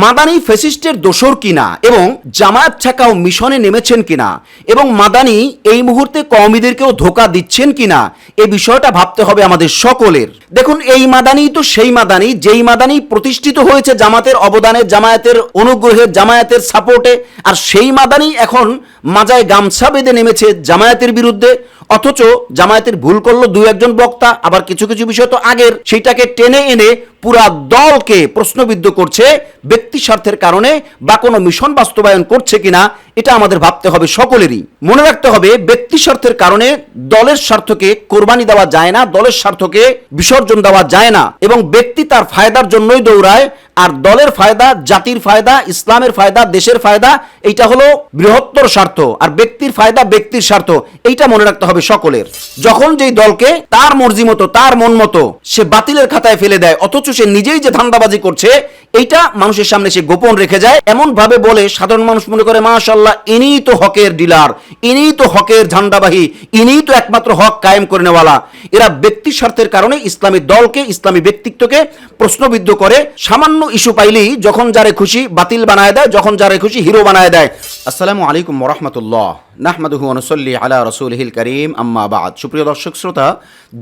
মাদানি ফেসিস্টের দোসর কিনা এবং জামায়াত ছাকাও মিশনে নেমেছেন কিনা এবং মাদানি এই মুহূর্তে কওমিদেরকেও ধোকা দিচ্ছেন কিনা এ বিষয়টা ভাবতে হবে আমাদের সকলের। দেখুন, এই মাদানি তো সেই মাদানি, যেই মাদানি প্রতিষ্ঠিত হয়েছে জামাতের অবদানে, জামায়াতের অনুগ্রহে, জামায়াতের সাপোর্টে, আর সেই মাদানি এখন মাজায় গামছা বেঁধে নেমেছে জামায়াতের বিরুদ্ধে, অথচ জামায়াতের ভুল করল দু একজন বক্তা, আবার কিছু কিছু বিষয় তো আগের, সেইটাকে টেনে এনে পুরা দলকে প্রশ্নবিদ্ধ করছে, ব্যক্তি স্বার্থের কারণে বা কোনো মিশন বাস্তবায়ন করছে কিনা, এটা আমাদের ভাবতে হবে সকলেরই। মনে রাখতে হবে, ব্যক্তি স্বার্থের কারণে দলের স্বার্থকে কোরবানি দেওয়া যায় না, দলের স্বার্থকে বিসর্জন দেওয়া যায় না, এবং ব্যক্তি তার ফায়দার জন্যই দৌড়ায়, আর দলের ফায়দা, জাতির ফায়দা, ইসলামের ফায়দা, দেশের ফায়দা, এইটা হলো বৃহত্তর স্বার্থ। আর ব্যক্তির ফায়দা ব্যক্তির স্বার্থ, এইটা মনে রাখতে হবে সকলের। যখন যেই দলকে তার মর্জি মতো, তার মন মতো সে বাতিলের খাতায় ফেলে দেয়, অথচ সে নিজেই যে ধান্দাবাজি করছে, এইটা মানুষের সামনে সে গোপন রেখে যায়। এমন ভাবে বলে সাধারণ মানুষ মনে করে মাশাল্লাহ ইনিই তো হকের ডিলার, ইনিই তো হকের ঝান্ডাবাহী, ইনিই তো একমাত্র হক কায়েম করে নেওয়ালা এরা ব্যক্তি স্বার্থের কারণে ইসলামী দলকে, ইসলামী ব্যক্তিত্বকে প্রশ্নবিদ্ধ করে। সামান্য ইস্যু পাইলেই যখন যারে খুশি বাতিল বানায় দেয়, যখন যারে খুশি হিরো বানায় দেয়। আসসালামু আলাইকুম রহমতুল্লাহ, নাহমাদুহু অনুসল্লি আলা রসুলহিল করিম, আম্মা বাদ। সুপ্রিয় দর্শক শ্রোতা,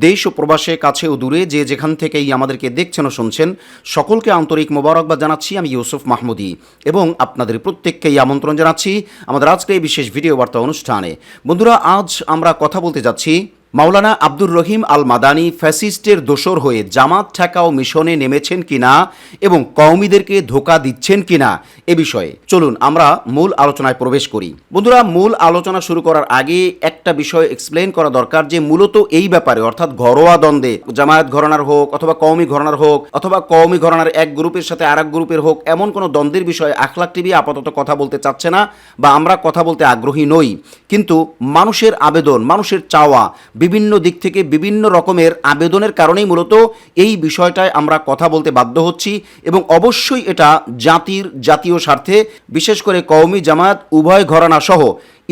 দেশ ও প্রবাসে, কাছে ও দূরে যে যেখান থেকেই আমাদেরকে দেখছেন ও শুনছেন, সকলকে আন্তরিক মোবারকবাদ জানাচ্ছি, আমি ইউসুফ মাহমুদি। এবং আপনাদের প্রত্যেককেই আমন্ত্রণ জানাচ্ছি আমাদের আজকে এই বিশেষ ভিডিও বার্তা অনুষ্ঠানে। বন্ধুরা, আজ আমরা কথা বলতে যাচ্ছি মাওলানা আব্দুর রহিম আল মাদানি ফ্যাসিস্টের দোসর হয়ে জামাত ঠেকাও মিশনে নেমেছেন কিনা এবং কওমিদেরকে ধোকা দিচ্ছেন কিনা এ বিষয়ে চলুন আমরা মূল আলোচনায় প্রবেশ করি। বন্ধুরা, মূল আলোচনা শুরু করার আগে একটা বিষয় এক্সপ্লেন করা দরকার যে মূলত এই ব্যাপারে, অর্থাৎ ঘরোয়া দ্বন্দ্বে, জামায়াত ঘরানার হোক অথবা কওমি ঘরানার হোক অথবা কওমি ঘরানার এক গ্রুপের সাথে আরেক গ্রুপের হোক, এমন কোনো দ্বন্দ্বের বিষয়ে আখলাক টিভি আপাতত কথা বলতে চাচ্ছে না বা আমরা কথা বলতে আগ্রহী নই। কিন্তু মানুষের আবেদন, মানুষের চাওয়া বিভিন্ন দিক থেকে বিভিন্ন রকমের আবেদনের কারণেই মূলত এই বিষয়টায় আমরা কথা বলতে বাধ্য হচ্ছি এবং অবশ্যই এটা জাতির জাতীয় স্বার্থে, বিশেষ করে কওমি জামায়াত, উভয় ঘরানা সহ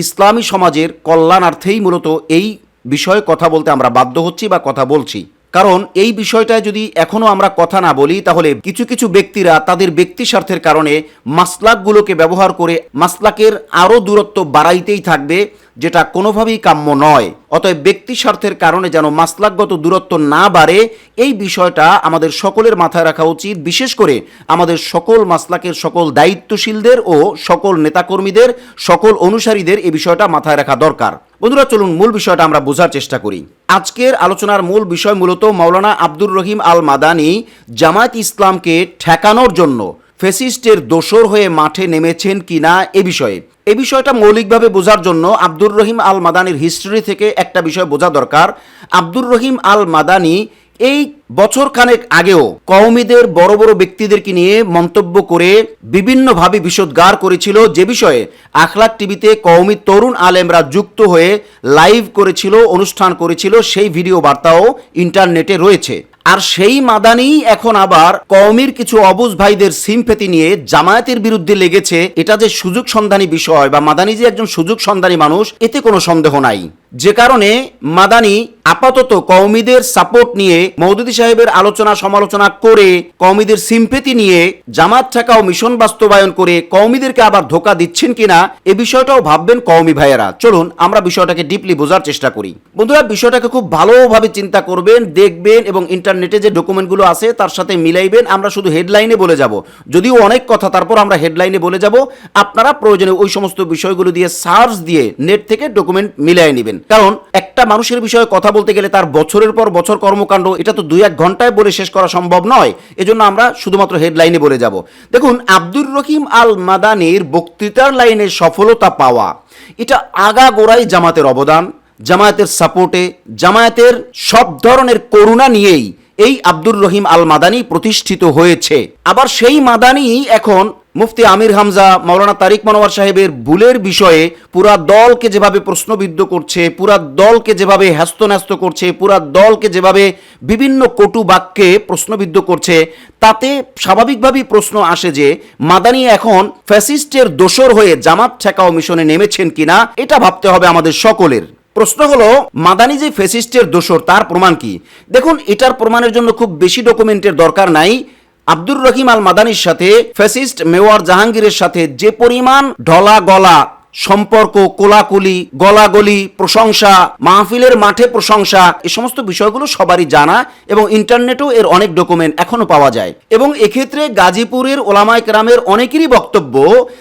ইসলামী সমাজের কল্যাণার্থেই মূলত এই বিষয়ে কথা বলতে আমরা বাধ্য হচ্ছি বা কথা বলছি। কারণ এই বিষয়টায় যদি এখনও আমরা কথা না বলি, তাহলে কিছু কিছু ব্যক্তিরা তাদের ব্যক্তি স্বার্থের কারণে মাসলাকগুলোকে ব্যবহার করে মাসলাকের আরও দূরত্ব বাড়াইতেই থাকবে, যেটা কোনোভাবেই কাম্য নয়। অতএব ব্যক্তি স্বার্থের কারণে যেন মাসলাকগত দূরত্ব না বাড়ে, এই বিষয়টা আমাদের সকলের মাথায় রাখা উচিত। বিশেষ করে আমাদের সকল মাসলাকের সকল দায়িত্বশীলদের ও সকল নেতাকর্মীদের, সকল অনুসারীদের এই বিষয়টা মাথায় রাখা দরকার। বন্ধুরা, চলুন মূল বিষয়টা আমরা বোঝার চেষ্টা করি। আজকের আলোচনার মূল বিষয় মূলত মাওলানা আব্দুর রহিম আল মাদানি জামায়াত ইসলামকে ঠেকানোর জন্য ফেসিস্টের দোসর হয়ে মাঠে নেমেছেন কিনা এ বিষয়ে। এ বিষয়টা মৌলিকভাবে বোঝার জন্য আব্দুর রহিম আল মাদানির হিস্ট্রি থেকে একটা বিষয় বোঝা দরকার। আব্দুর রহিম আল মাদানি এই বছর খানেক আগেও কওমিদের বড় বড় ব্যক্তিদেরকে নিয়ে মন্তব্য করে বিভিন্নভাবে বিষোদ্গার করেছিল। যে বিষয়ে আখলাক টিভিতে কওমি তরুণ আলেমরা যুক্ত হয়ে লাইভ করেছিল, অনুষ্ঠান করেছিল, সেই ভিডিও বার্তাও ইন্টারনেটে রয়েছে। আর সেই মাদানি এখন আবার কওমির কিছু অবুজ ভাইদের সিমফেতি নিয়ে জামায়াতের বিরুদ্ধে লেগেছে। এটা যে সুযোগ সন্ধানী বিষয় বা মাদানি যে একজন সুযোগ সন্ধানী মানুষ, এতে কোনো সন্দেহ নাই। যে কারণে মাদানি আপাতত কওমিদের সাপোর্ট নিয়ে মৌদুদি সাহেবের আলোচনা, সমালোচনা করে কওমিদের সিম্পেতি নিয়ে জামাত থাকাও মিশন বাস্তবায়ন করে কওমিদেরকে আবার ধোকা দিচ্ছেন কিনা এ বিষয়টাও ভাববেন কওমি ভাইয়েরা। চলুন, আমরা বিষয়টাকে ডিপলি বোঝার চেষ্টা করি। বন্ধুরা, বিষয়টাকে খুব ভালোভাবে চিন্তা করবেন, দেখবেন এবং ইন্টারনেটে যে ডকুমেন্টগুলো আছে তার সাথে মিলাইবেন। আমরা শুধু হেডলাইনে বলে যাব। যদিও অনেক কথা, তারপর আমরা হেডলাইনে বলে যাব। আপনারা প্রয়োজনে ওই সমস্ত বিষয়গুলো দিয়ে সার্চ দিয়ে নেট থেকে ডকুমেন্ট মিলাই নেবেন। কারণ একটা মানুষের বিষয়ে কথা বলতে গেলে তার বছরের পর বছর কর্মকাণ্ড, এটা তো দুই এক ঘন্টায় বলে শেষ করা সম্ভব নয়। এজন্য আমরা শুধুমাত্র হেডলাইনে বলে যাব। দেখুন, আব্দুর রহিম আল মাদানির বক্তৃতার লাইনে সফলতা পাওয়া, এটা আগাগোড়াই জামাতের অবদান, জামায়াতের সাপোর্টে, জামায়াতের সব ধরনের করুণা নিয়েই এই আব্দুর রহিম আল মাদানি প্রতিষ্ঠিত হয়েছে। আবার সেই মাদানি এখন মুফতি আমির হামজা, মাওলানা তারিক মনোয়ার সাহেবের ভুলের বিষয়ে পুরা দলকে যেভাবে প্রশ্নবিদ্ধ করছে, পুরা দলকে যেভাবে হ্যাস্তন্যস্ত করছে, পুরা দলকে যেভাবে বিভিন্ন কটু বাক্যে প্রশ্নবিদ্ধ করছে, তাতে স্বাভাবিকভাবেই প্রশ্ন আসে যে, মাদানি এখন ফ্যাসিস্টের দোসর হয়ে জামাত ঠেকাও মিশনে নেমেছেন কিনা, এটা ভাবতে হবে আমাদের সকলের। প্রশ্ন হলো, মাদানি যে ফেসিস্টের দোসর, তার প্রমাণ কি? দেখুন, এটার প্রমাণের জন্য খুব বেশি ডকুমেন্টের দরকার নাই। আব্দুর রহিম আল মাদানির সাথে ফ্যাসিস্ট মেওয়ার জাহাঙ্গীরের সাথে যে পরিমাণ ঢলা গলা সম্পর্ক, কোলাকুলি, গলাগলি, প্রশংসা, মাহফিলের মাঠে প্রশংসা, এ সমস্ত বিষয়গুলো সবারই জানা এবং ইন্টারনেটেও এর অনেক ডকুমেন্ট এখনও পাওয়া যায়। এবং এক্ষেত্রে গাজীপুরের ওলামায় কেরামের অনেকেরই বক্তব্য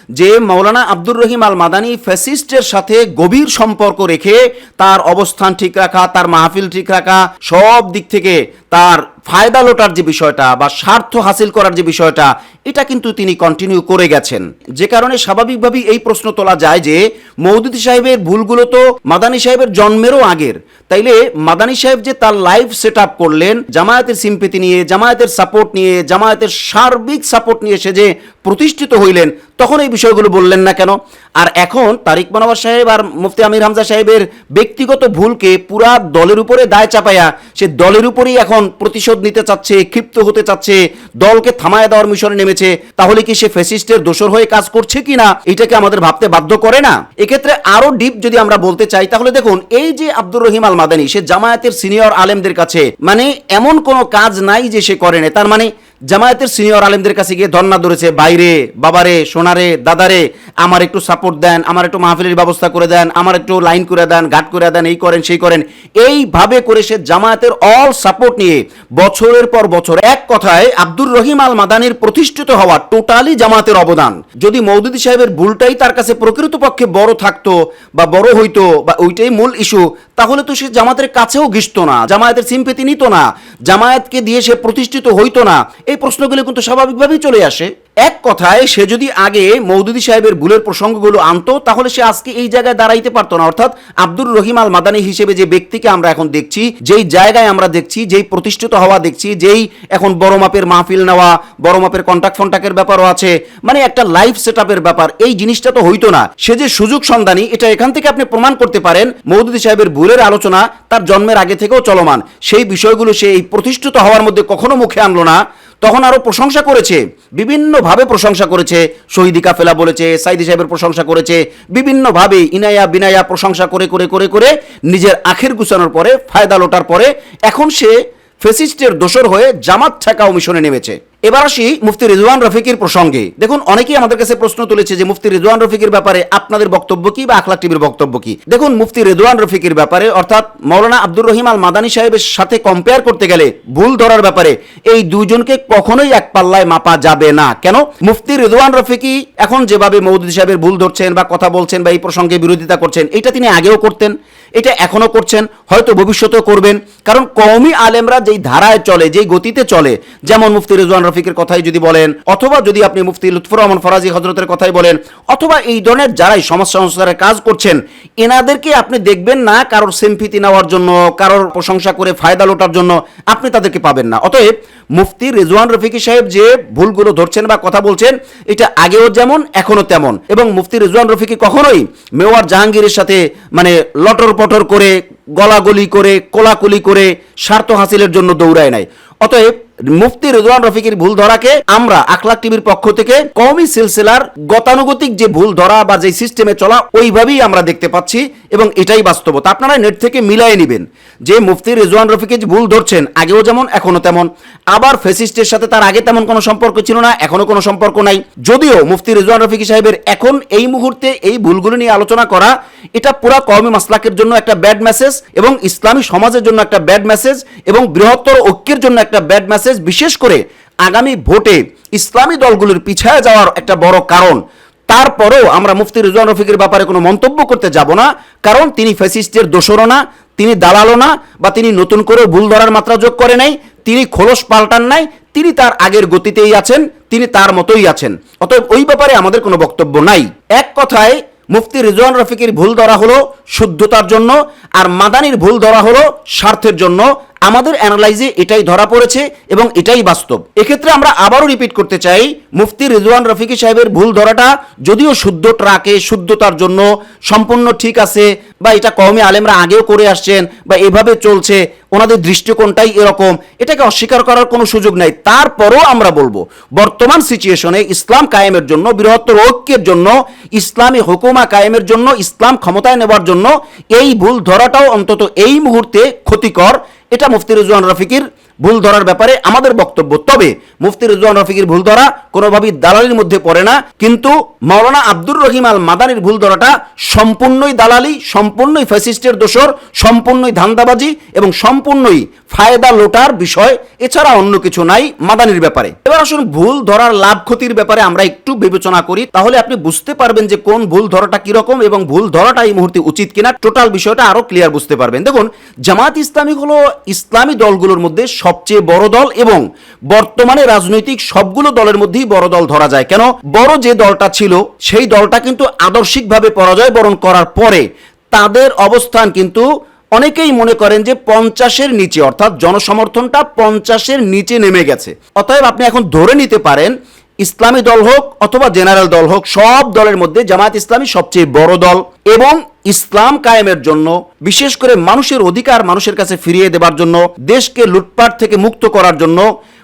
যে মৌলানা আব্দুর রহিম আল মাদানি ফ্যাসিস্টের সাথে গভীর সম্পর্ক রেখে তার অবস্থান ঠিক রাখা, তার মাহফিল ঠিক রাখা, সব দিক থেকে তার ফায়দা লোটার যে বিষয়টা বা স্বার্থ হাসিল করার যে বিষয়টা, এটা কিন্তু তিনি কন্টিনিউ করে গেছেন। যে কারণে স্বাভাবিকভাবেই এই প্রশ্ন তোলা যায় যে, মৌদুদি সাহেবের ভুলগুলো তো মাদানী সাহেবের জন্মেরও আগের। তাইলে মাদানী সাহেব যে তার লাইফ সেট আপ করলেন, জামায়াতের সিম্পিতি নিয়ে, জামায়াতের সাপোর্ট নিয়ে, জামায়াতের সার্বিক সাপোর্ট নিয়ে সে যে প্রতিষ্ঠিত হইলেন, তখন এই বিষয়গুলো বললেন না কেন? আর এখন তারিক মনোয়ার সাহেব আর মুফতি আমির হামজা সাহেবের ব্যক্তিগত ভুলকে পুরা দলের উপরে দায় চাপায়া সে দলের উপরেই এখন প্রতিশোধ নিতে চাচ্ছে, ক্ষিপ্ত হতে চাচ্ছে, দলকে থামায় দেওয়ার মিশনে নেমেছে। তাহলে কি সে ফেসিস্টের দোষর হয়ে কাজ করছে কি না? এটাকে আমাদের ভাবতে বাধ্য করে না? এক্ষেত্রে আরও ডিপ যদি আমরা বলতে চাই, তাহলে দেখুন, এই যে আব্দুর রহিম আল মাদানি সে জামায়াতের সিনিয়র আলেমদের কাছে মানে এমন কোনো কাজ নাই যে সে করে না তার মানে জামায়াতের সিনিয়র আলেমদের কাছে গিয়ে ধর্ণা ধরেছে বাইরে বাবারে, সোনারে, দাদারে, আমার একটু সাপোর্ট দেন, আমার একটু মাহফিলের ব্যবস্থা করে দেন, আমার একটু লাইন করে দেন, ঘাট করে দেন, এই করেন, সেই করেন। এইভাবে করে সে জামায়াতের অল সাপোর্ট নিয়ে বছরের পর বছর এক কথায় আব্দুর রহিম আল মাদানির প্রতিষ্ঠিত হওয়া টোটালি জামায়াতের অবদান। যদি মৌদুদি সাহেবের ভুলটাই তার কাছে প্রকৃতপক্ষে বড় থাকতো বা বড় হইতো বা ওইটাই মূল ইস্যু তাহলে তো সে জামাতের কাছেও ঘিসতো না, জামায়াতের সিম্পেতি নিত না, জামায়াতকে দিয়ে সে প্রতিষ্ঠিত হইতো না। এই প্রশ্নগুলো কিন্তু স্বাভাবিকভাবেই চলে আসে। এক কথায়, সে যদি আগে মৌদুদি সাহেবের ভুলের প্রসঙ্গগুলো আনতো, তাহলে সে আজকে এই জায়গায় দাঁড়াইতে পারতো না। অর্থাৎ আব্দুর রহিম আল মাদানী হিসেবে যে ব্যক্তিকে আমরা এখন দেখছি, যেই জায়গায় আমরা দেখছি, যেই প্রতিষ্ঠিত হওয়া দেখছি, যেই এখন বড় মাপের মাহফিল নেওয়া, বড় মাপের কন্ট্যাক্ট ফন্টাক্টের ব্যাপারও আছে মানে একটা লাইফ সেট ব্যাপার, এই জিনিসটা তো হইতো না। সে যে সুযোগ সন্ধানী, এটা এখান থেকে আপনি প্রমাণ করতে পারেন, মৌদুদি সাহেবের ভুলের আলোচনা তার জন্মের আগে থেকেও চলমান। সেই বিষয়গুলো সে এই প্রতিষ্ঠিত হওয়ার মধ্যে কখনো মুখে আনলো না। তখন আরও প্রশংসা করেছে, বিভিন্নভাবে প্রশংসা করেছে। শহীদি কাফেলা বলেছে, সাইদি সাহেবের প্রশংসা করেছে, বিভিন্নভাবে ইনায়া বিনায়া প্রশংসা করে করে করে করে নিজের আখের গুছানোর পরে, ফায়দা লোটার পরে, এখন সে ফেসিস্টের দোষর হয়ে জামাত ঠেকাও মিশনে নেমেছে। এবার আসি মুফতি রিজওয়ান রফিকের প্রসঙ্গে। দেখুন, অনেকেই আমাদের কাছে প্রশ্ন তুলেছে যে মুফতি রিজওয়ান রফিকের ব্যাপারে আপনাদের বক্তব্য কি বা আখলাক টিভির বক্তব্য কি? দেখুন, মুফতি রেদওয়ান রফিকের ব্যাপারে, অর্থাৎ মৌলানা আব্দুর রহিম আল মাদানী সাহেবের সাথে কম্পেয়ার করতে গেলে ভুল ধরার ব্যাপারে এই দুজনকে কখনোই এক পাল্লায় মাপা যাবে না। কেন? মুফতি রেদওয়ান রফিকি এখন যেভাবে মৌদুদি সাহেবের ভুল ধরছেন বা কথা বলছেন বা এই প্রসঙ্গে বিরোধিতা করছেন, এটা তিনি আগেও করতেন। এটা এখনও করছেন, হয়তো ভবিষ্যতেও করবেন। কারণ কওমি আলেমরা যেই ধারায় চলে, যেই গতিতে চলে, যেমন মুফতি রেজওয়ান রফিকের কথাই যদি বলেন, অথবা যদি আপনি মুফতি লুৎফুর রহমান ফরাজি হজরতের কথাই বলেন, অথবা এই ধরনের যারাই সমাজ সংস্কারের কাজ করছেন, এনাদেরকে আপনি দেখবেন না কারোর সেমফিতি নেওয়ার জন্য, কারোর প্রশংসা করে ফায়দা লোটার জন্য, আপনি তাদেরকে পাবেন না। অতএব মুফতি রেজওয়ান রফিকি সাহেব যে ভুলগুলো ধরছেন বা কথা বলছেন, এটা আগেও যেমন, এখনও তেমন। এবং মুফতি রেজওয়ান রফিকি কখনোই মেওয়ার জাহাঙ্গীরের সাথে মানে লটর পটর করে গলাগলি করে কোলাকুলি করে স্বার্থ হাসিলের জন্য দৌড়ায় নাই। অতএব মুফতি রেজওয়ান রফিকের ভুল ধরাকে আমরা আখলাক টিভির পক্ষ থেকে কওমি সিলসিলার গতানুগতিক যে ভুল ধরা বা যে সিস্টেমে চলা, ওইভাবেই আমরা দেখতে পাচ্ছি এবং এটাই বাস্তবতা। আপনারা নেট থেকে মিলাই নেবেন যে মুফতি রেজওয়ান রফিকে যে ভুল ধরছেন, আগেও যেমন এখনও তেমন। আবার ফেসিস্টের সাথে তার আগে তেমন কোনো সম্পর্ক ছিল না এখনও কোনো সম্পর্ক নাই। যদিও মুফতি রেজওয়ান রফিকি সাহেবের এখন এই মুহূর্তে এই ভুলগুলো নিয়ে আলোচনা করা, এটা পুরা কওমি মাসলাকের জন্য একটা ব্যাড মেসেজ এবং ইসলামী সমাজের জন্য একটা ব্যাড মেসেজ এবং বৃহত্তর ঐক্যের জন্য একটা ব্যাড মেসেজ বিশেষ করে আগামী ভোটে ইসলামী দলগুলোর পিছায় যাওয়ার একটা বড় কারণ। তারপরেও আমরা মুফতি রিজওয়ান রফিকের ব্যাপারে কোনো মন্তব্য করতে যাব না, কারণ তিনি ফ্যাসিস্টের দোষরও না, তিনি দালালও না, বা তিনি নতুন করে ভুল ধরার মাত্রা যোগ করে নাই, তিনি খোলস পাল্টান নাই, তিনি তার আগের গতিতেই আছেন, তিনি তার মতোই আছেন। অতএব ওই ব্যাপারে আমাদের কোনো বক্তব্য নাই। এক কথায়, মুফতি রিজওয়ান রফিকের ভুল ধরা হলো শুদ্ধতার জন্য, আর মাদানির ভুল ধরা হলো স্বার্থের জন্য আমাদের অ্যানালাইজে এটাই ধরা পড়েছে এবং এটাই বাস্তব। এক্ষেত্রে আমরা আবারও রিপিট করতে চাই, মুফতি রিজওয়ান রফিকি সাহেবের ভুল ধরাটা যদিও শুদ্ধ ট্রাকে, শুদ্ধতার জন্য সম্পূর্ণ ঠিক আছে বা এটা কমে আলেমরা আগেও করে আসছেন বা এভাবে চলছে ওনাদের দৃষ্টিকোণটাই এরকম। এটাকে অস্বীকার করার কোনো সুযোগ নাই। তারপরও আমরা বলব, বর্তমান সিচুয়েশনে ইসলাম কায়েমের জন্য, বৃহত্তর ঐক্যের জন্য, ইসলামী হুকুমা কায়েমের জন্য, ইসলাম ক্ষমতায় নেবার জন্য এই ভুল ধরাটাও অন্তত এই মুহূর্তে ক্ষতিকর। এটা মুফতি রিজওয়ান রফিকির ভুল ধরার ব্যাপারে আমাদের বক্তব্য। তবে মুফতি রিজওয়ান রফিকের ভুল ধরা কোনোভাবেই দালালির মধ্যে পড়ে না, কিন্তু মাওলানা আব্দুর রহিম আল মাদানির ভুল ধরাটা সম্পূর্ণই দালালি, সম্পূর্ণই ফ্যাসিস্টের দোষর, সম্পূর্ণই ধান্দাবাজি এবং সম্পূর্ণই ফায়দা লোটার বিষয়। এছাড়া অন্য কিছু নাই মাদানির ব্যাপারে। এবার আসুন ভুল ধরার লাভ ক্ষতির ব্যাপারে আমরা একটু বিবেচনা করি। তাহলে আপনি বুঝতে পারবেন যে কোন ভুল ধরাটা কীরকম এবং ভুল ধরাটা এই মুহূর্তে উচিত কিনা। টোটাল বিষয়টা আরও ক্লিয়ার বুঝতে পারবেন। দেখুন জামাত ইসলামী হলো ইসলামী দলগুলোর মধ্যে সবচেয়ে বড় দল এবং বর্তমানে রাজনৈতিক সবগুলো দলের মধ্যেই বড় দল ধরা যায়। কেন? বড় যে দলটা ছিল, সেই দলটা কিন্তু আদর্শিকভাবে পরাজয় বরণ করার পরে তাদের অবস্থান কিন্তু অনেকেই মনে করেন যে পঞ্চাশের নিচে, অর্থাৎ জনসমর্থনটা পঞ্চাশের নিচে নেমে গেছে। অতএব আপনি এখন ধরে নিতে পারেন ইসলামী দল হোক অথবা জেনারেল দল হোক, সব দলের মধ্যে জামায়াত ইসলামী সবচেয়ে বড় দল এবং ইসলাম কায়েমের জন্য, বিশেষ করে মানুষের অধিকার মানুষের কাছে ফিরিয়ে দেবার জন্য, দেশকে লুটপাট থেকে মুক্ত করার জন্য,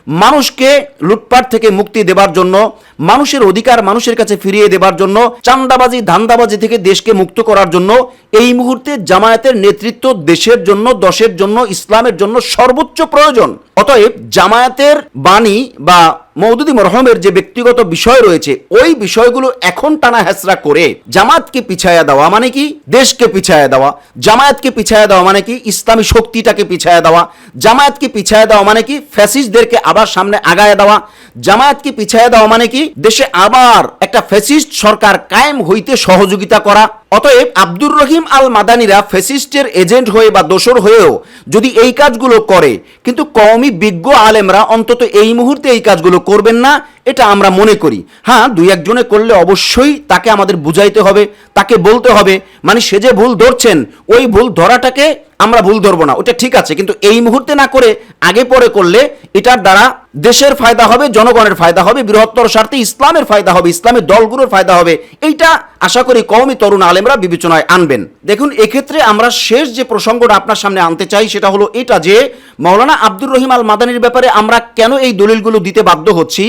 মানুষকে লুটপাট থেকে মুক্তি দেবার জন্য, মানুষের অধিকার মানুষের কাছে ফিরিয়ে দেবার জন্য, চান্দাবাজি, ধান্দাবাজি থেকে দেশকে মুক্ত করার জন্য, এই মুহূর্তে জামায়াতের নেতৃত্ব দেশের জন্য, দশের জন্য, ইসলামের জন্য সর্বোচ্চ প্রয়োজন। অতএব জামায়াতের বাণী বা মৌদুদি মরহমের যে ব্যক্তিগত বিষয় রয়েছে, ওই বিষয়গুলো এখন টানা হেসরা করে জামাতকে পিছায়া দেওয়া মানে কি? দেশকে পিছায়া দেওয়া। জামায়াতকে পিছায়া দেওয়া মানে কি? ইসলামী শক্তিটাকে পিছায়া দেওয়া। জামায়াতকে পিছায়া দেওয়া মানে কি? ফ্যাসিস্টদেরকে আবার সামনে আগায় দেওয়া। জামায়াতকে পিছায়া দেওয়া মানে কি? দেশে আবার একটা ফ্যাসিস্ট সরকার কায়েম হইতে সহযোগিতা করা। অতএব আব্দুর রহিম আল মাদানিরা ফেসিস্টের এজেন্ট হয়ে বা দোসর হয়েও যদি এই কাজগুলো করে, কিন্তু কওমি বিজ্ঞ আলেমরা অন্তত এই মুহূর্তে এই কাজগুলো করবেন না এটা আমরা মনে করি। হ্যাঁ দুই একজনে করলে অবশ্যই তাকে আমাদের বুঝাইতে হবে, তাকে বলতে হবে। মানে সে যে ভুল ধরছেন, ওই ভুল ধরাটাকে আমরা ভুল ধরবো না। ওটা ঠিক আছে, কিন্তু এই মুহূর্তে না করে আগে পরে করলে এটার দ্বারা দেশের ফায়দা হবে, জনগণের ফায়দা হবে, বৃহত্তর স্বার্থে ইসলামের ফায়দা হবে ইসলামের দলগুলোর ফায়দা হবে। এইটা আশা করি কওমি তরুণ আলেমরা বিবেচনায় আনবেন। দেখুন, এক্ষেত্রে আমরা শেষ যে প্রসঙ্গটা আপনার সামনে আনতে চাই, সেটা হলো এটা যে মাওলানা আব্দুর রহিম আল মাদানির ব্যাপারে আমরা কেন এই দলিলগুলো দিতে বাধ্য হচ্ছি?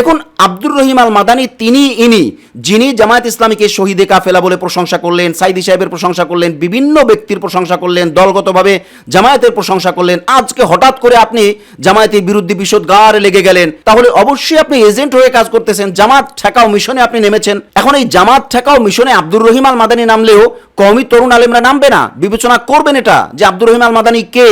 দেখুন আব্দুর রহিম আল মাদানি তিনি ইনি, যিনি জামায়াত ইসলামীকে শহীদে কাফেলা বলে প্রশংসা করলেন, সাইদি সাহেবের প্রশংসা করলেন, বিভিন্ন ব্যক্তির প্রশংসা করলেন, দলগতভাবে জামায়াতের প্রশংসা করলেন। আজকে হঠাৎ করে আপনি জামায়াতের বিরুদ্ধে বিশদ গাড় লেগে গেলেন। তাহলে অবশ্যই আপনি এজেন্ট হয়ে কাজ করতেছেন, জামাত ঠেকাও মিশনে আপনি নেমেছেন। এখন এই জামাত ঠেকাও মিশনে আব্দুর রহিম আল মাদানি নামলেও কমই তরুণ আলেমরা নামবে না। বিবেচনা করবেন এটা, যে আব্দুর রহিম আল মাদানি কে,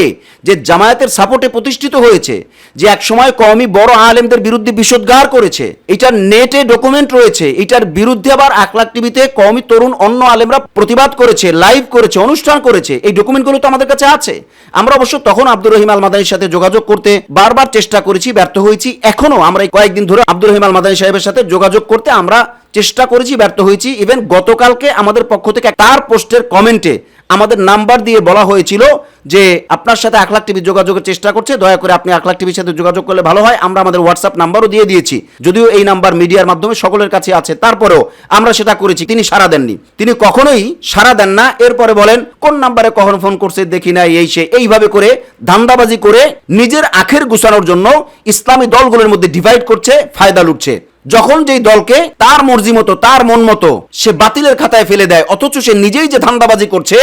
যে জামায়াতের সাপোর্টে প্রতিষ্ঠিত হয়েছে, যে একসময় কমই বড় আলেমদের বিরুদ্ধে বিষোদ্গার করেছে। এটার নেটে ডকুমেন্ট রয়েছে, এটার বিরুদ্ধে আবার আকলাক টিভিতে কমই তরুণ, অন্য আলেমরা প্রতিবাদ করেছে, লাইভ করেছে, অনুষ্ঠান করেছে, এই ডকুমেন্টগুলো তো আমাদের কাছে আছে। আমরা অবশ্য তখন আব্দুর রহিম আল মাদানির সাথে যোগাযোগ করতে বারবার চেষ্টা করেছি, ব্যর্থ হয়েছি এখনও আমরা কয়েকদিন ধরে আব্দুর রহিম আল মাদানি সাহেবের সাথে যোগাযোগ করতে আমরা চেষ্টা করেছি, ব্যর্থ হয়েছি। ইভেন গতকালকে আমাদের পক্ষ থেকে তার পোস্টের কমেন্টে আমাদের নাম্বার দিয়ে বলা হয়েছিল যে আপনার সাথে এক লাখ টিভি যোগাযোগের চেষ্টা করছে। দয়া করে আপনি এক লাখ টিভির সাথে যোগাযোগ করলে ভালো হয়। আমরা আমাদের হোয়াটসঅ্যাপ নাম্বারও দিয়ে দিয়েছি। যদিও এই নাম্বার মিডিয়ার মাধ্যমে সকলের কাছে আছে। তারপরেও আমরা সেটা করেছি। তিনি সাড়া দেননি। তিনি কখনোই সাড়া দেন না। এরপরে বলেন, কোন নাম্বারে কখন ফোন করছে দেখি না এই সে। এইভাবে করে ধান্দাবাজি করে নিজের আখের গুছানোর জন্য ইসলামী দলগুলোর মধ্যে ডিভাইড করছে, ফায়দা লুটছে। যখন যেই দলকে তার মর্জি মতো, তার মন মতো সে বাতিলের খাতায় ফেলে দেয়, অথচ সে নিজেই যে ধান্দাবাজি করছে,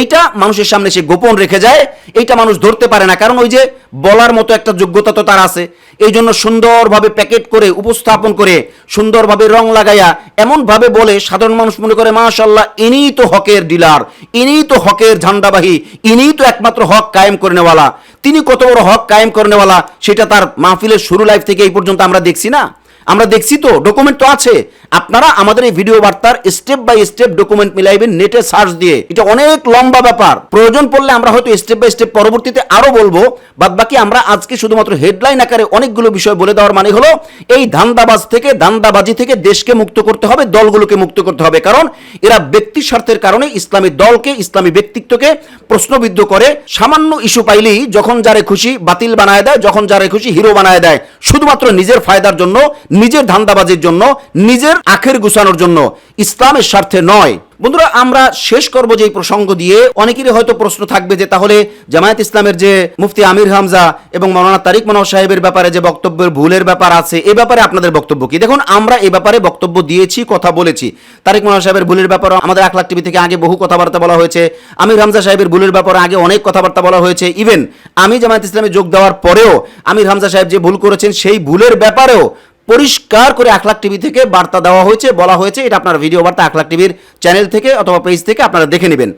এইটা মানুষের সামনে সে গোপন রেখে যায়, এইটা মানুষ ধরতে পারে না। কারণ ওই যে বলার মতো একটা যোগ্যতা তো তার আছে। এই জন্য সুন্দরভাবে প্যাকেট করে, উপস্থাপন করে, সুন্দরভাবে রং লাগাইয়া, এমনভাবে বলে সাধারণ মানুষ মনে করে মাশাল্লাহ ইনিই তো হকের ডিলার, ইনিই তো হকের ঝান্ডাবাহী, ইনিই তো একমাত্র হক কায়েম করে নেওয়ালা তিনি কত বড় হক কায়েম করে নেওয়ালা সেটা তার মাহফিলের শুরু লাইফ থেকে এই পর্যন্ত আমরা দেখছি না। আমরা দেখছি তো ডকুমেন্ট তো আছে। আপনারা আমাদের এই ভিডিও বার্তার স্টেপ বাই স্টেপ ডকুমেন্ট মিলাইবেন নেটে সার্চ দিয়ে। এটা অনেক লম্বা ব্যাপার। প্রয়োজন পড়লে আমরা হয়তো স্টেপ বাই স্টেপ পরবর্তীতে আরও বলব। বাদ বাকি আমরা আজকে শুধুমাত্র হেডলাইন আকারে অনেকগুলো বিষয় বলে দেওয়ার মানে হলো, এই ধান্দাবাজ থেকে, ধান্দাবাজি থেকে দেশকে মুক্ত করতে হবে, দলগুলোকে মুক্ত করতে হবে। কারণ এরা ব্যক্তি স্বার্থের কারণে ইসলামী দলকে, ইসলামী ব্যক্তিত্বকে প্রশ্নবিদ্ধ করে। সামান্য ইস্যু পাইলেই যখন যারে খুশি বাতিল বানায় দেয়, যখন যারে খুশি হিরো বানায় দেয়। শুধুমাত্র নিজের ফায়দার জন্য, নিজের ধান্দাবাজির জন্য, নিজের আখের গুছানোর জন্য ইসলামের স্বার্থে নয়। বন্ধুরা, আমরা শেষ করব যে প্রসঙ্গ দিয়ে। অনেকেরই হয়তো প্রশ্ন থাকবে যে, তাহলে জামায়াত ইসলামের যে মুফতি আমির হামজা এবং মৌলানা তারিক মনোহর সাহেবের ব্যাপারে যে বক্তব্যের ভুলের ব্যাপার আছে, এ ব্যাপারে আপনাদের বক্তব্য কি? দেখুন, আমরা এ ব্যাপারে বক্তব্য দিয়েছি, কথা বলেছি। তারিক মনোহর সাহেবের ভুলের ব্যাপারে আমাদের এক লাখ টিভি থেকে আগে বহু কথাবার্তা বলা হয়েছে। আমির হামজা সাহেবের ভুলের ব্যাপারে আগে অনেক কথাবার্তা বলা হয়েছে। ইভেন আমি জামায়াত ইসলামে যোগ দেওয়ার পরেও আমির হামজা সাহেব যে ভুল করেছেন, সেই ভুলের ব্যাপারেও পরিষ্কার করে আখলাখ টিভি থেকে বার্তা দেওয়া হয়েছে, বলা হয়েছে, এটা আপনার ভিডিও বার্তা আখলাখ টিভির চ্যানেল থেকে অথবা পেজ থেকে আপনারা দেখে নেবেন।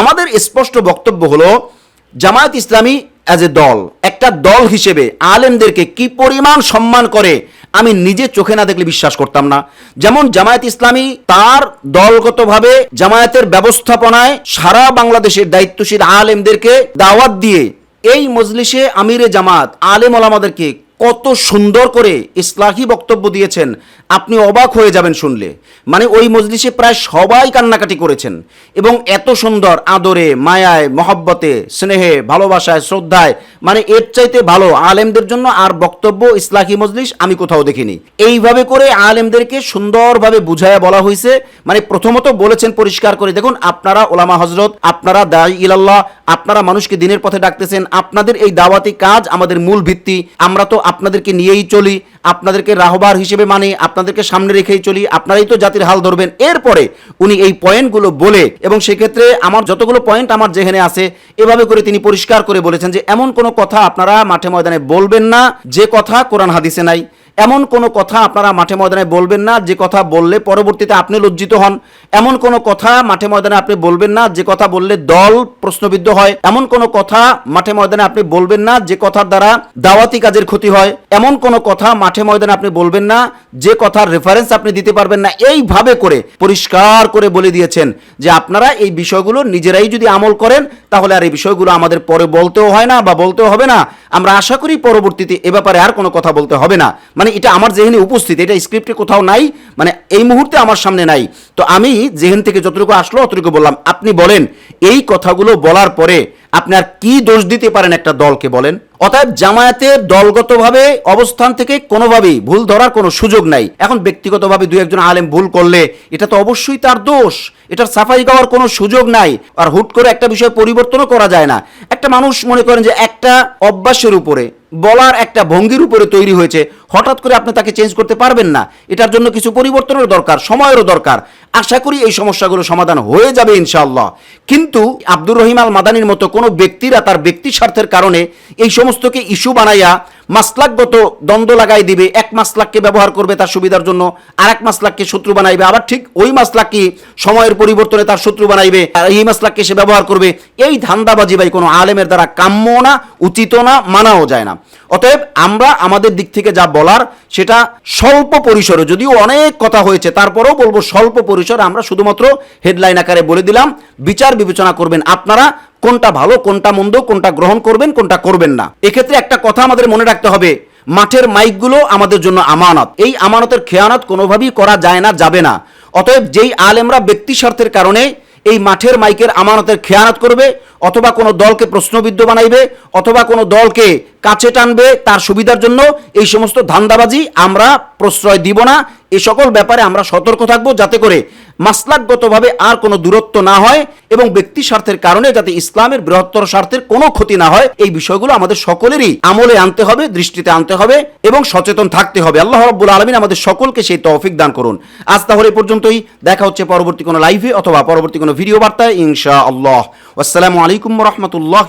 আমাদের স্পষ্ট বক্তব্য হলো, জামায়াত ইসলামী অ্যাজ এ দল, একটা দল হিসেবে আলেমদেরকে কি পরিমাণ সম্মান করে, আমি নিজে চোখে না দেখলে বিশ্বাস করতাম না। যেমন জামায়াত ইসলামী তার দলগতভাবে জামায়াতের ব্যবস্থাপনায় সারা বাংলাদেশের দায়িত্বশীল আলেমদেরকে দাওয়াত দিয়ে, এই মজলিসে আমিরে জামাত, আলেম ওলামাদেরকে কত সুন্দর করে ইসলাহি বক্তব্য দিয়েছেন। আপনি অবাক হয়ে যাবেন শুনলে। মানে ওই মজলিসে প্রায় সবাই কান্নাকাটি করেছেন। এবং এত সুন্দর আদরে, মায়ায়, মহব্বতে, স্নেহে, ভালোবাসায়, শ্রদ্ধায় মানে এর চাইতে ভালো আলেমদের জন্য আর বক্তব্য ইসলাহি মজলিস আমি কোথাও দেখিনি। এইভাবে করে আলেমদেরকে সুন্দরভাবে বুঝায়া বলা হয়েছে মানে প্রথমত বলেছেন পরিষ্কার করে, দেখুন, আপনারা ওলামা হজরত আপনারা দায়ী ইলাল্লাহ, আপনারা মানুষকে দিনের পথে ডাকতেছেন, আপনাদের এই দাওয়াতি কাজ আমাদের মূল ভিত্তি। আমরা তো আপনাদেরকে নিয়েই চলি, আপনাদেরকে রাহবার হিসেবে মানি, আপনাদেরকে সামনে রেখেই চলি, আপনারাই তো জাতির হাল ধরবেন। এরপরে উনি এই পয়েন্টগুলো বলে, এবং সেক্ষেত্রে আমার যতগুলো পয়েন্ট আমার যেখানে আছে, এভাবে করে তিনি পরিষ্কার করে বলেছেন যে, এমন কোনো কথা আপনারা মাঠে ময়দানে বলবেন না, যে কথা কোরআন হাদিসে নাই। এমন কোনো কথা আপনারা মাঠে ময়দানে বলবেন না, যে কথা বললে পরবর্তীতে আপনি লজ্জিত হন। এমন কোনো কথা মাঠে ময়দানে আপনি বলবেন না, যে কথা বললে দল প্রশ্নবিদ্ধ হয়। এমন কোনো কথা মাঠে ময়দানে আপনি বলবেন না, যে কথার দ্বারা দাওয়াতি কাজের ক্ষতি হয়। এমন কোনো কথা মাঠে ময়দানে আপনি বলবেন না, যে কথার রেফারেন্স আপনি দিতে পারবেন না। এইভাবে করে, পরিষ্কার করে বলে দিয়েছেন যে আপনারা এই বিষয়গুলো নিজেরাই যদি আমল করেন, তাহলে আর এই বিষয়গুলো আমাদের পরে বলতেও হয় না বা বলতেও হবে না। আমরা আশা করি পরবর্তীতে এ ব্যাপারে আর কোনো কথা বলতে হবে না। মানে এটা আমার যেহেনে উপস্থিত, এটা স্ক্রিপ্টে কোথাও নাই মানে এই মুহূর্তে আমার সামনে নাই। তো আমি যেখান থেকে যতটুকু আসলো, অতটুকু বললাম, আপনি বলেন, এই কথাগুলো বলার পরে আপনি আর কি দোষ দিতে পারেন একটা দলকে বলেন? অর্থাৎ জামায়াতের দলগতভাবে অবস্থান থেকে কোনোভাবেই ভুল ধরার কোনো সুযোগ নাই। এখন ব্যক্তিগতভাবে দুই একজন আলেম ভুল করলে এটা তো অবশ্যই তার দোষ। এটার সাফাই গাওয়ার কোনো সুযোগ নাই। আর হুট করে একটা বিষয় পরিবর্তনও করা যায় না। একটা মানুষ মনে করেন যে একটা অভ্যাসের উপরে, বলার একটা ভঙ্গির উপরে তৈরি হয়েছে। হঠাৎ করে আপনি তাকে চেঞ্জ করতে পারবেন না। এটার জন্য কিছু পরিবর্তনের দরকার, সময়েরও দরকার। আশা করি এই সমস্যাগুলো সমাধান হয়ে যাবে ইনশাআল্লাহ। কিন্তু আব্দুর রহিম আল মাদানির মতো কোনো ব্যক্তিরা তার ব্যক্তি স্বার্থের কারণে এই সমস্তকে ইস্যু বানাইয়া মাসলাকগত দ্বন্দ্ব লাগাই দিবে। এক মাসলাককে ব্যবহার করবে তার সুবিধার জন্য আর এক মাসলাককে শত্রু বানাইবে। আবার ঠিক ওই মাসলাককে সময়ের পরিবর্তনে তার শত্রু বানাইবে, আর এই মাসলাককে সে ব্যবহার করবে। এই ধান্দাবাজি ভাই, কোনো আলেমের দ্বারা কাম্য না উচিত না, মানাও যায় না। অতএব আমরা আমাদের দিক থেকে যা বলার, সেটা স্বল্প পরিসরে, যদিও অনেক কথা হয়েছে, তারপরেও বলব স্বল্প পরিসরে আমরা শুধুমাত্র হেডলাইন আকারে বলে দিলাম। বিচার বিবেচনা করবেন আপনারা কোনটা ভালো, কোনটা মন্দ, কোনটা গ্রহণ করবেন, কোনটা করবেন না। এক্ষেত্রে একটা কথা আমাদের মনে রাখতে হবে, মাঠের মাইকগুলো আমাদের জন্য আমানত। এই আমানতের খেয়ানত কোনোভাবেই করা যায় না, যাবে না। অতএব যেই আলেমরা ব্যক্তি স্বার্থের কারণে এই মাঠের মাইকের আমানতের খেয়ানত করবে, অথবা কোনো দলকে প্রশ্নবিদ্ধ বানাইবে, অথবা কোনো দলকে কাছে টানবে তার সুবিধার জন্য, এই সমস্ত ধান্দাবাজি আমরা প্রশ্রয় দিব না এ সকল ব্যাপারে আমরা সতর্ক থাকব যাতে করে মাসলাকগতভাবে আর কোনো দূরত্ব না হয় এবং ব্যক্তি স্বার্থের কারণে যাতে ইসলামের বৃহত্তর স্বার্থের কোনো ক্ষতি না হয়। এই বিষয়গুলো আমাদের সকলেরই আমলে আনতে হবে, দৃষ্টিতে আনতে হবে এবং সচেতন থাকতে হবে। আল্লাহ রব্বুল আলমিন আমাদের সকলকে সেই তৌফিক দান করুন। আজ তাহলে পর্যন্তই। দেখা হচ্ছে পরবর্তী কোনো লাইভে অথবা পরবর্তী কোনো ভিডিও বার্তায় ইনশা আল্লাহ আসসালামু আলাইকুম রহমতুল্লাহ